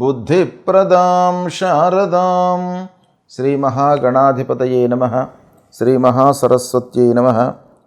బుద్ధిప్రదాం శారదాం శ్రీ మహాగణాధిపతయే నమ శ్రీ మహాసరస్వత్యై నమ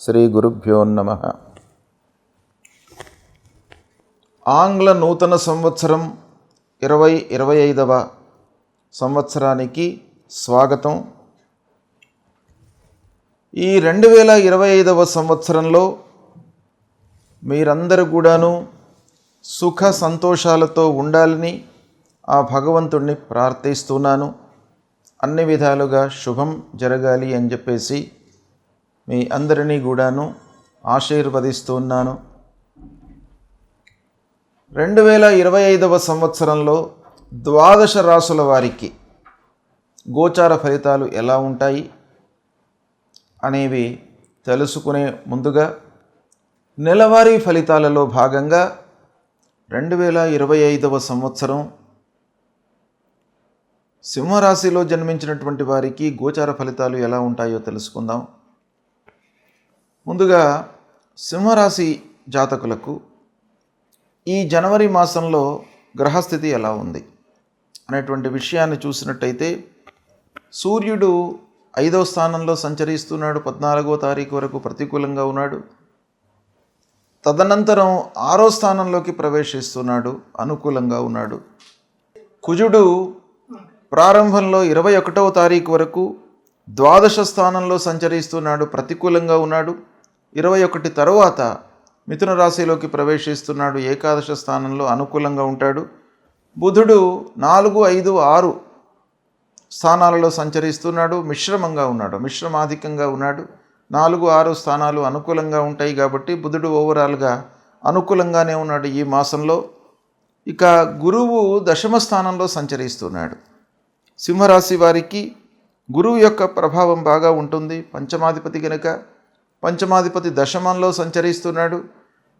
శ్రీ గురుభ్యో నమ. ఆంగ్ల నూతన సంవత్సరం ఇరవై ఇరవై ఐదవ సంవత్సరానికి స్వాగతం. ఈ రెండు వేల ఇరవై ఐదవ సంవత్సరంలో మీరందరూ కూడాను సుఖ సంతోషాలతో ఉండాలని ఆ భగవంతుణ్ణి ప్రార్థిస్తున్నాను. అన్ని విధాలుగా శుభం జరగాలి అని చెప్పేసి మీ అందరినీ కూడాను ఆశీర్వదిస్తున్నాను. రెండు వేల ఇరవై ఐదవ సంవత్సరంలో ద్వాదశ రాసుల వారికి గోచార ఫలితాలు ఎలా ఉంటాయి అనేవి తెలుసుకునే ముందుగా నెలవారీ ఫలితాలలో భాగంగా రెండు వేల ఇరవై ఐదవ సంవత్సరం సింహరాశిలో జన్మించినటువంటి వారికి గోచార ఫలితాలు ఎలా ఉంటాయో తెలుసుకుందాం. ముందుగా సింహరాశి జాతకులకు ఈ జనవరి మాసంలో గ్రహస్థితి ఎలా ఉంది అనేటువంటి విషయాన్ని చూసినట్టయితే సూర్యుడు ఐదవ స్థానంలో సంచరిస్తున్నాడు పద్నాలుగో తారీఖు వరకు ప్రతికూలంగా ఉన్నాడు. తదనంతరం ఆరో స్థానంలోకి ప్రవేశిస్తున్నాడు అనుకూలంగా ఉన్నాడు. కుజుడు ప్రారంభంలో ఇరవై ఒకటవ తారీఖు వరకు ద్వాదశ స్థానంలో సంచరిస్తున్నాడు ప్రతికూలంగా ఉన్నాడు. ఇరవై ఒకటి తరువాత మిథున రాశిలోకి ప్రవేశిస్తున్నాడు ఏకాదశ స్థానంలో అనుకూలంగా ఉంటాడు. బుధుడు నాలుగు ఐదు ఆరు స్థానాలలో సంచరిస్తున్నాడు మిశ్రమంగా ఉన్నాడు మిశ్రమాధికంగా ఉన్నాడు. నాలుగు ఆరు స్థానాలు అనుకూలంగా ఉంటాయి కాబట్టి బుధుడు ఓవరాల్గా అనుకూలంగానే ఉన్నాడు ఈ మాసంలో. ఇక గురువు దశమ స్థానంలో సంచరిస్తున్నాడు. సింహరాశి వారికి గురువు యొక్క ప్రభావం బాగా ఉంటుంది. పంచమాధిపతి కనుక పంచమాధిపతి దశమంలో సంచరిస్తున్నాడు.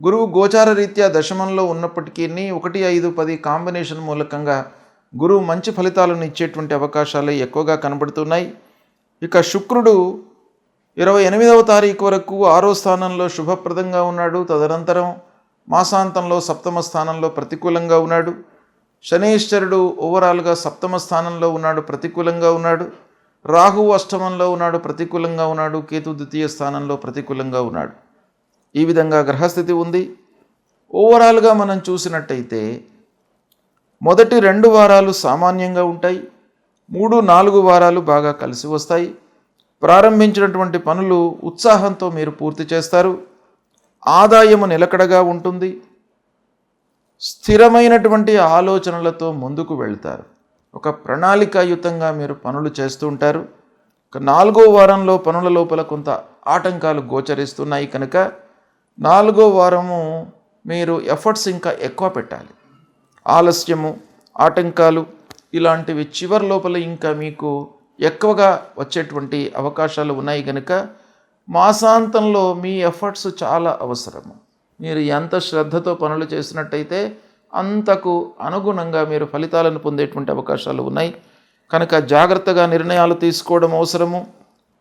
గురువు గోచార రీత్యా దశమంలో ఉన్నప్పటికీ ఒకటి ఐదు పది కాంబినేషన్ మూలకంగా గురువు మంచి ఫలితాలను ఇచ్చేటువంటి అవకాశాలు ఎక్కువగా కనబడుతున్నాయి. ఇక శుక్రుడు ఇరవై ఎనిమిదవ తారీఖు వరకు ఆరో స్థానంలో శుభప్రదంగా ఉన్నాడు. తదనంతరం మాసాంతంలో సప్తమ స్థానంలో ప్రతికూలంగా ఉన్నాడు. శనేశ్వరుడు ఓవరాల్గా సప్తమ స్థానంలో ఉన్నాడు ప్రతికూలంగా ఉన్నాడు. రాహువు అష్టమంలో ఉన్నాడు ప్రతికూలంగా ఉన్నాడు. కేతు ద్వితీయ స్థానంలో ప్రతికూలంగా ఉన్నాడు. ఈ విధంగా గ్రహస్థితి ఉంది. ఓవరాల్గా మనం చూసినట్టయితే మొదటి రెండు వారాలు సామాన్యంగా ఉంటాయి. మూడు నాలుగు వారాలు బాగా కలిసి వస్తాయి. ప్రారంభించినటువంటి పనులు ఉత్సాహంతో మీరు పూర్తి చేస్తారు. ఆదాయము నిలకడగా ఉంటుంది. స్థిరమైనటువంటి ఆలోచనలతో ముందుకు వెళ్తారు. ఒక ప్రణాళికాయుతంగా మీరు పనులు చేస్తూ ఉంటారు. ఒక నాలుగో వారంలో పనుల లోపల కొంత ఆటంకాలు గోచరిస్తున్నాయి కనుక నాలుగో వారము మీరు ఎఫర్ట్స్ ఇంకా ఎక్కువ పెట్టాలి. ఆలస్యము ఆటంకాలు ఇలాంటివి చివరి లోపల ఇంకా మీకు ఎక్కువగా వచ్చేటువంటి అవకాశాలు ఉన్నాయి కనుక మాసాంతంలో మీ ఎఫర్ట్స్ చాలా అవసరము. మీరు ఎంత శ్రద్ధతో పనులు చేసినట్టయితే అంతకు అనుగుణంగా మీరు ఫలితాలను పొందేటువంటి అవకాశాలు ఉన్నాయి. కనుక జాగ్రత్తగా నిర్ణయాలు తీసుకోవడం అవసరము.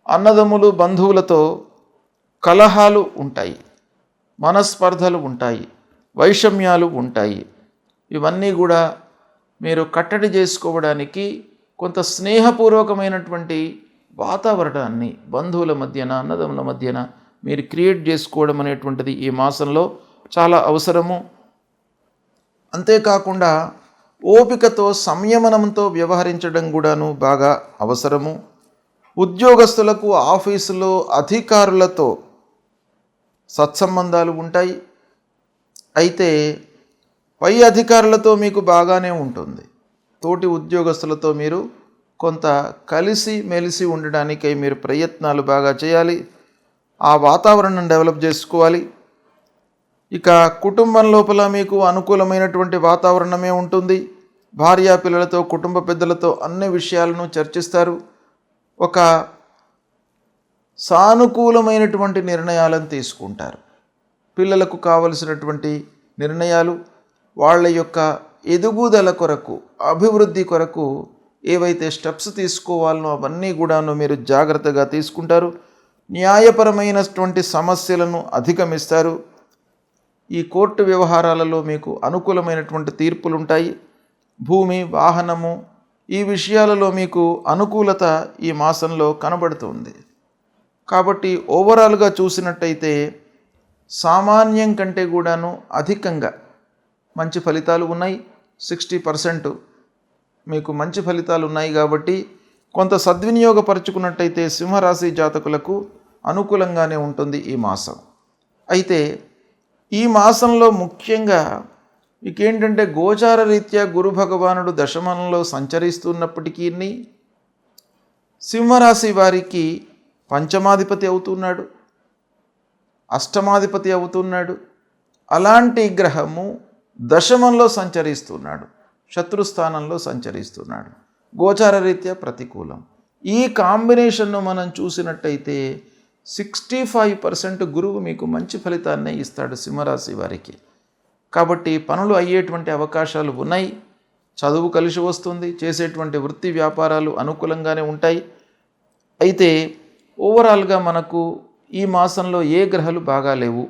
అన్నదమ్ములు బంధువులతో కలహాలు ఉంటాయి. మనస్పర్ధలు ఉంటాయి. వైషమ్యాలు ఉంటాయి. ఇవన్నీ కూడా మీరు కట్టడి చేసుకోవడానికి కొంత స్నేహపూర్వకమైనటువంటి వాతావరణాన్ని బంధువుల మధ్యన అన్నదమ్ముల మధ్యన మీరు క్రియేట్ చేసుకోవడం అనేటువంటిది ఈ మాసంలో చాలా అవసరము. అంతేకాకుండా ఓపికతో సంయమనంతో వ్యవహరించడం కూడాను బాగా అవసరము. ఉద్యోగస్తులకు ఆఫీసులో అధికారులతో సత్సంబంధాలు ఉంటాయి. అయితే పై అధికారులతో మీకు బాగానే ఉంటుంది. తోటి ఉద్యోగస్తులతో మీరు కొంత కలిసి మెలిసి ఉండడానికై మీరు ప్రయత్నాలు బాగా చేయాలి. ఆ వాతావరణం డెవలప్ చేసుకోవాలి. ఇక కుటుంబం లోపల మీకు అనుకూలమైనటువంటి వాతావరణమే ఉంటుంది. భార్యా పిల్లలతో కుటుంబ పెద్దలతో అన్ని విషయాలను చర్చిస్తారు. ఒక సానుకూలమైనటువంటి నిర్ణయాలను తీసుకుంటారు. పిల్లలకు కావలసినటువంటి నిర్ణయాలు వాళ్ళ యొక్క ఎదుగుదల కొరకు అభివృద్ధి కొరకు ఏవైతే స్టెప్స్ తీసుకోవాలనో అవన్నీ కూడాను మీరు జాగ్రత్తగా తీసుకుంటారు. న్యాయపరమైనటువంటి సమస్యలను అధిగమిస్తారు. ఈ కోర్టు వ్యవహారాలలో మీకు అనుకూలమైనటువంటి తీర్పులు ఉంటాయి భూమి వాహనము ఈ విషయాలలో మీకు అనుకూలత ఈ మాసంలో కనబడుతుంది. కాబట్టి ఓవరాల్గా చూసినట్టయితే సామాన్యం కంటే కూడాను అధికంగా మంచి ఫలితాలు ఉన్నాయి. సిక్స్టీ పర్సెంట్ మీకు మంచి ఫలితాలు ఉన్నాయి కాబట్టి కొంత సద్వినియోగపరుచుకున్నట్టయితే సింహరాశి జాతకులకు అనుకూలంగానే ఉంటుంది ఈ మాసం. అయితే ఈ మాసంలో ముఖ్యంగా మీకేంటంటే గోచార రీత్యా గురు భగవానుడు దశమనంలో సంచరిస్తున్నప్పటికీ సింహరాశి వారికి పంచమాధిపతి అవుతున్నాడు అష్టమాధిపతి అవుతున్నాడు. అలాంటి గ్రహము దశమంలో సంచరిస్తున్నాడు శత్రుస్థానంలో సంచరిస్తున్నాడు. గోచార రీత్యా ప్రతికూలం. ఈ కాంబినేషన్ను మనం చూసినట్టయితే సిక్స్టీ ఫైవ్ పర్సెంట్ గురువు మీకు మంచి ఫలితాన్ని ఇస్తాడు సింహరాశి వారికి. కాబట్టి పనులు అయ్యేటువంటి అవకాశాలు ఉన్నాయి. చదువు కలిసి వస్తుంది. చేసేటువంటి వృత్తి వ్యాపారాలు అనుకూలంగానే ఉంటాయి. అయితే ఓవరాల్గా మనకు ఈ మాసంలో ఏ గ్రహాలు బాగా లేవు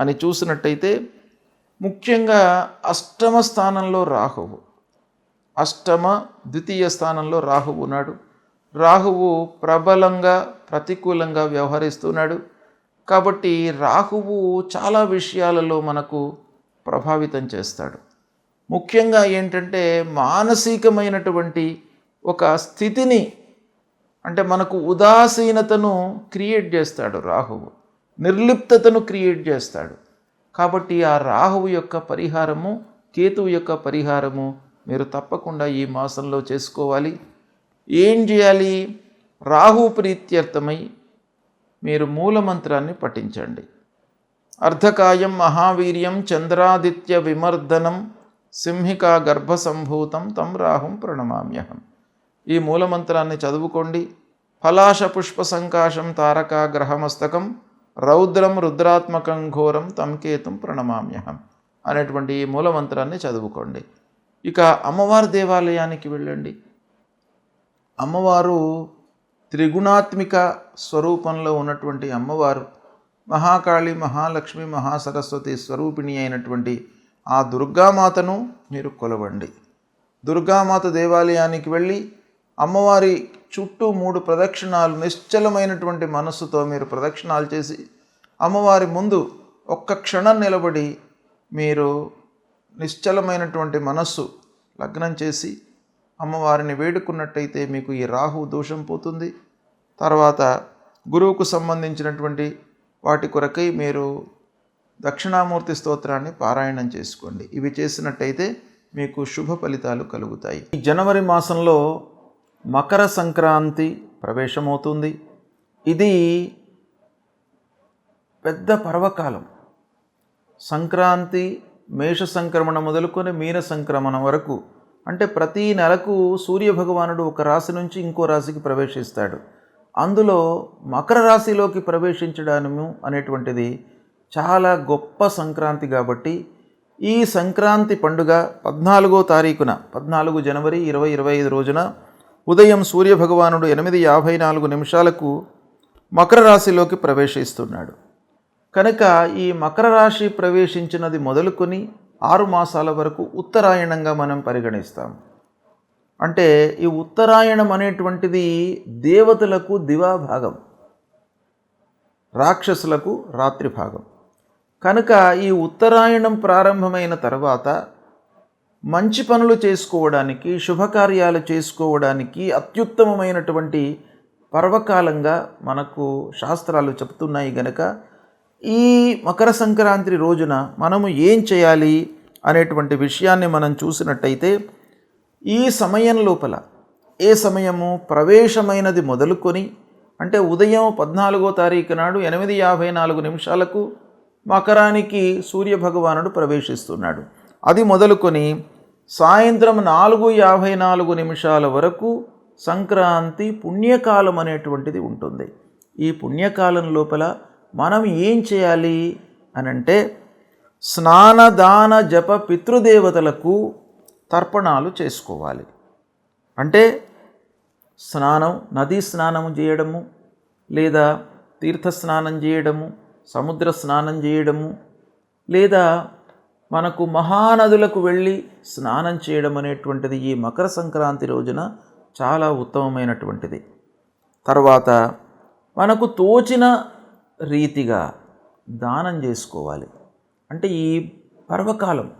అని చూసినట్టయితే ముఖ్యంగా అష్టమ స్థానంలో రాహువు. అష్టమ ద్వితీయ స్థానంలో రాహువు ఉన్నాడు రాహువు ప్రబలంగా ప్రతికూలంగా వ్యవహరిస్తున్నాడు. కాబట్టి రాహువు చాలా విషయాలలో మనకు ప్రభావితం చేస్తాడు. ముఖ్యంగా ఏంటంటే మానసికమైనటువంటి ఒక స్థితిని అంటే మనకు ఉదాసీనతను క్రియేట్ చేస్తాడు రాహువు. నిర్లిప్తతను క్రియేట్ చేస్తాడు. కాబట్టి ఆ రాహువు యొక్క పరిహారము కేతువు యొక్క పరిహారము మీరు తప్పకుండా ఈ మాసంలో చేసుకోవాలి. ఏం చేయాలి? రాహు ప్రీత్యర్థమై మీరు మూలమంత్రాన్ని పఠించండి. అర్ధకాయం మహావీర్యం చంద్రాదిత్య విమర్దనం సింహికా గర్భసంభూతం తం రాహుం ప్రణమామ్యహం. ఈ మూలమంత్రాన్ని చదువుకోండి. ఫలాశ పుష్ప సంకాశం తారకా గ్రహమస్తకం రౌద్రం రుద్రాత్మకం ఘోరం తం కేతుం ప్రణమామ్యహం అనేటువంటి ఈ మూలమంత్రాన్ని చదువుకోండి. ఇక అమ్మవారి దేవాలయానికి వెళ్ళండి. అమ్మవారు త్రిగుణాత్మిక స్వరూపంలో ఉన్నటువంటి అమ్మవారు మహాకాళి మహాలక్ష్మి మహాసరస్వతి స్వరూపిణి అయినటువంటి ఆ దుర్గామాతను మీరు కొలవండి. దుర్గామాత దేవాలయానికి వెళ్ళి అమ్మవారి చుట్టూ మూడు ప్రదక్షిణాలు నిశ్చలమైనటువంటి మనస్సుతో మీరు ప్రదక్షిణాలు చేసి అమ్మవారి ముందు ఒక్క క్షణం నిలబడి మీరు నిశ్చలమైనటువంటి మనస్సు లగ్నం చేసి అమ్మవారిని వేడుకున్నట్టయితే మీకు ఈ రాహు దోషం పోతుంది. తర్వాత గురువుకు సంబంధించినటువంటి వాటి కొరకై మీరు దక్షిణామూర్తి స్తోత్రాన్ని పారాయణం చేసుకోండి. ఇవి చేసినట్టయితే మీకు శుభ ఫలితాలు కలుగుతాయి. ఈ జనవరి మాసంలో మకర సంక్రాంతి ప్రవేశమవుతుంది. ఇది పెద్ద పర్వకాలం. సంక్రాంతి మేష సంక్రమణ మొదలుకొని మీన సంక్రమణ వరకు అంటే ప్రతి నెలకు సూర్య భగవానుడు ఒక రాశి నుంచి ఇంకో రాశికి ప్రవేశిస్తాడు. అందులో మకర రాశిలోకి ప్రవేశించడము అనేటువంటిది చాలా గొప్ప సంక్రాంతి కాబట్టి ఈ సంక్రాంతి పండుగ పద్నాలుగో తారీఖున పద్నాలుగు జనవరి ఇరవై ఇరవై ఐదు రోజున ఉదయం సూర్య భగవానుడు ఎనిమిది యాభై నాలుగు నిమిషాలకు మకర రాశిలోకి ప్రవేశిస్తున్నాడు. కనుక ఈ మకర రాశి ప్రవేశించినది మొదలుకొని ఆరు మాసాల వరకు ఉత్తరాయణంగా మనం పరిగణిస్తాం. అంటే ఈ ఉత్తరాయణం అనేటువంటిది దేవతలకు దివాభాగం రాక్షసులకు రాత్రి భాగం. కనుక ఈ ఉత్తరాయణం ప్రారంభమైన తర్వాత మంచి పనులు చేసుకోవడానికి శుభకార్యాలు చేసుకోవడానికి అత్యుత్తమమైనటువంటి పర్వకాలంగా మనకు శాస్త్రాలు చెప్తున్నాయి గనక ఈ మకర సంక్రాంతి రోజున మనము ఏం చేయాలి అనేటువంటి విషయాన్ని మనం చూసినట్టయితే ఈ సమయం లోపల ఏ సమయము ప్రవేశమైనది మొదలుకొని అంటే ఉదయం పద్నాలుగో తారీఖు నాడు ఎనిమిది యాభై నాలుగు నిమిషాలకు మకరానికి సూర్యభగవానుడు ప్రవేశిస్తున్నాడు. అది మొదలుకొని సాయంత్రం నాలుగు యాభై నాలుగు నిమిషాల వరకు సంక్రాంతి పుణ్యకాలం అనేటువంటిది ఉంటుంది. ఈ పుణ్యకాలం లోపల మనం ఏం చేయాలి అనంటే స్నాన దాన జప పితృదేవతలకు తర్పణాలు చేసుకోవాలి. అంటే స్నానం నదీ స్నానం చేయడము లేదా తీర్థ స్నానం చేయడము సముద్ర స్నానం చేయడము లేదా మనకు మహానదులకు వెళ్ళి స్నానం చేయడం అనేటువంటిది ఈ మకర సంక్రాంతి రోజున చాలా ఉత్తమమైనటువంటిది. తర్వాత మనకు తోచిన రీతిగా దానం చేసుకోవాలి. అంటే ఈ పర్వకాలం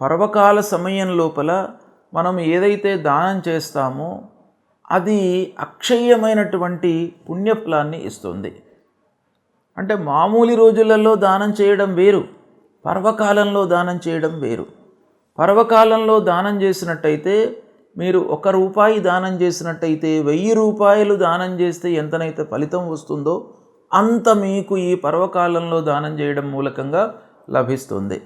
పర్వకాల సమయం లోపల మనం ఏదైతే దానం చేస్తామో అది అక్షయ్యమైనటువంటి పుణ్యఫలాన్ని ఇస్తుంది. అంటే మామూలు రోజులలో దానం చేయడం వేరు పర్వకాలంలో దానం చేయడం వేరు. పర్వకాలంలో దానం చేసినట్టయితే మీరు ఒక రూపాయి దానం చేసినట్టయితే వెయ్యి రూపాయలు దానం చేస్తే ఎంతనైతే ఫలితం వస్తుందో అంత మీకు ఈ పర్వకాలంలో దానం చేయడం మూలకంగా లభిస్తుంది.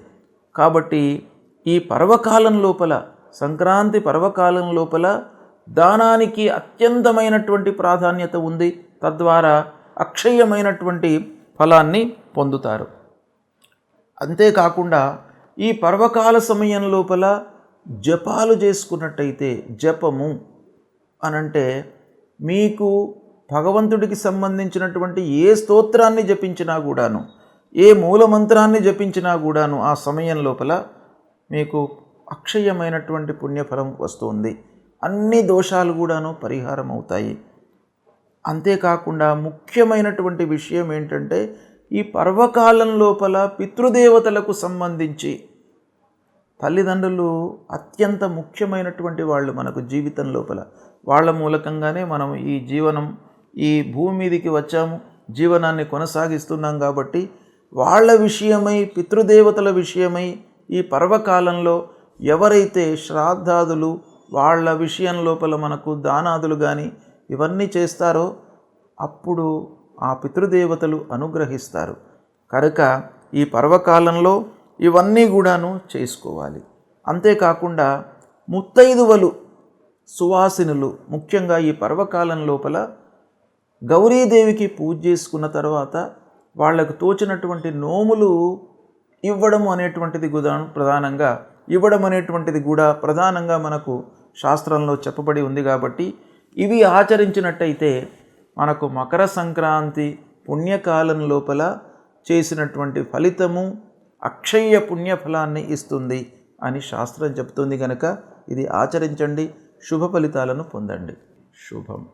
కాబట్టి ఈ పర్వకాలం లోపల సంక్రాంతి పర్వకాలం లోపల దానానికి అత్యంతమైనటువంటి ప్రాధాన్యత ఉంది. తద్వారా అక్షయమైనటువంటి ఫలాన్ని పొందుతారు. అంతేకాకుండా ఈ పర్వకాల సమయం లోపల జపాలు చేసుకున్నట్టయితే జపము అనంటే మీకు భగవంతుడికి సంబంధించినటువంటి ఏ స్తోత్రాన్ని జపించినా కూడాను ఏ మూలమంత్రాన్ని జపించినా కూడాను ఆ సమయం లోపల మీకు అక్షయమైనటువంటి పుణ్యఫలం వస్తుంది. అన్ని దోషాలు కూడాను పరిహారం అవుతాయి. అంతేకాకుండా ముఖ్యమైనటువంటి విషయం ఏంటంటే ఈ పర్వకాలం లోపల పితృదేవతలకు సంబంధించి తల్లిదండ్రులు అత్యంత ముఖ్యమైనటువంటి వాళ్ళు మనకు జీవితం లోపల. వాళ్ళ మూలకంగానే మనం ఈ జీవనం ఈ భూమి మీదకి వచ్చాము జీవనాన్ని కొనసాగిస్తున్నాం కాబట్టి వాళ్ళ విషయమై పితృదేవతల విషయమై ఈ పర్వకాలంలో ఎవరైతే శ్రాద్ధాదులు వాళ్ళ విషయం లోపల మనకు దానాదులు కానీ ఇవన్నీ చేస్తారో అప్పుడు ఆ పితృదేవతలు అనుగ్రహిస్తారు. కనుక ఈ పర్వకాలంలో ఇవన్నీ కూడాను చేసుకోవాలి. అంతేకాకుండా ముత్తైదువలు సువాసినులు ముఖ్యంగా ఈ పర్వకాలం లోపల గౌరీదేవికి పూజ చేసుకున్న తర్వాత వాళ్ళకు తోచినటువంటి నోములు ఇవ్వడం అనేటువంటిది కూడా ప్రధానంగా ఇవ్వడం అనేటువంటిది కూడా ప్రధానంగా మనకు శాస్త్రంలో చెప్పబడి ఉంది కాబట్టి ఇవి ఆచరించినట్టయితే మనకు మకర సంక్రాంతి పుణ్యకాలం లోపల చేసినటువంటి ఫలితము అక్షయ పుణ్యఫలాన్ని ఇస్తుంది అని శాస్త్రం చెప్తుంది కనుక ఇది ఆచరించండి శుభ ఫలితాలను పొందండి. శుభం.